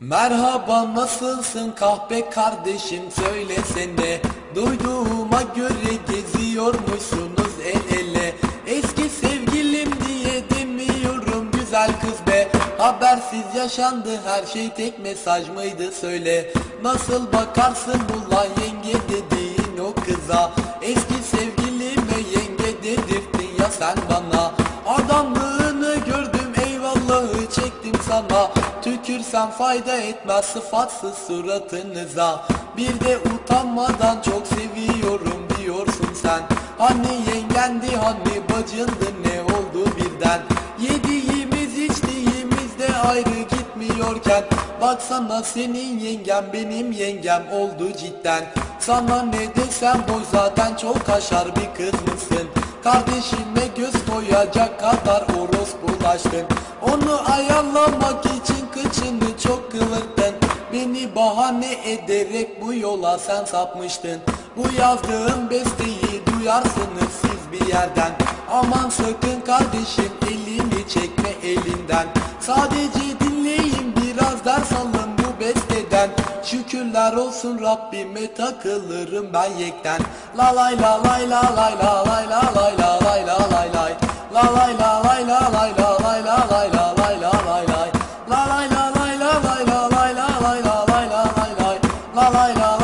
Merhaba nasılsın kahpe kardeşim? Söylesene Duyduğuma göre geziyormuşsunuz el ele. Eski sevgilim diye demiyorum güzel kız be. Habersiz yaşandı her şey tek mesaj mıydı? Söyle Nasıl bakarsın ulan yenge dediğin o kıza. Eski sevgilime yenge dedirttin ya sen bana. Adamlığını gördüm eyvallahı çektim sana Tükürsen fayda etmez sıfatsız suratınıza. Bir de utanmadan çok seviyorum diyorsun sen. Hani yengendi hani bacındı ne oldu birden? Yediğimiz içtiğimiz de ayrı gitmiyorken. Baksana senin yengen benim yengem oldu cidden. Sana ne desem boy zaten çok kaşar bir kız mısın? Kardeşime göz koyacak kadar orospulaştın Onu Beni bahane ederek bu yola sen sapmıştın. Bu yazdığım besteyi duyarsınız siz bir yerden. Aman sakın kardeşim elini çekme elinden. Sadece dinleyin biraz ders alın bu besteden. Şükürler olsun Rabbime takılırım ben yekten. La lay la lay la lay la lay la lay la lay la lay lay. La lay la lay la lay la I 拉一个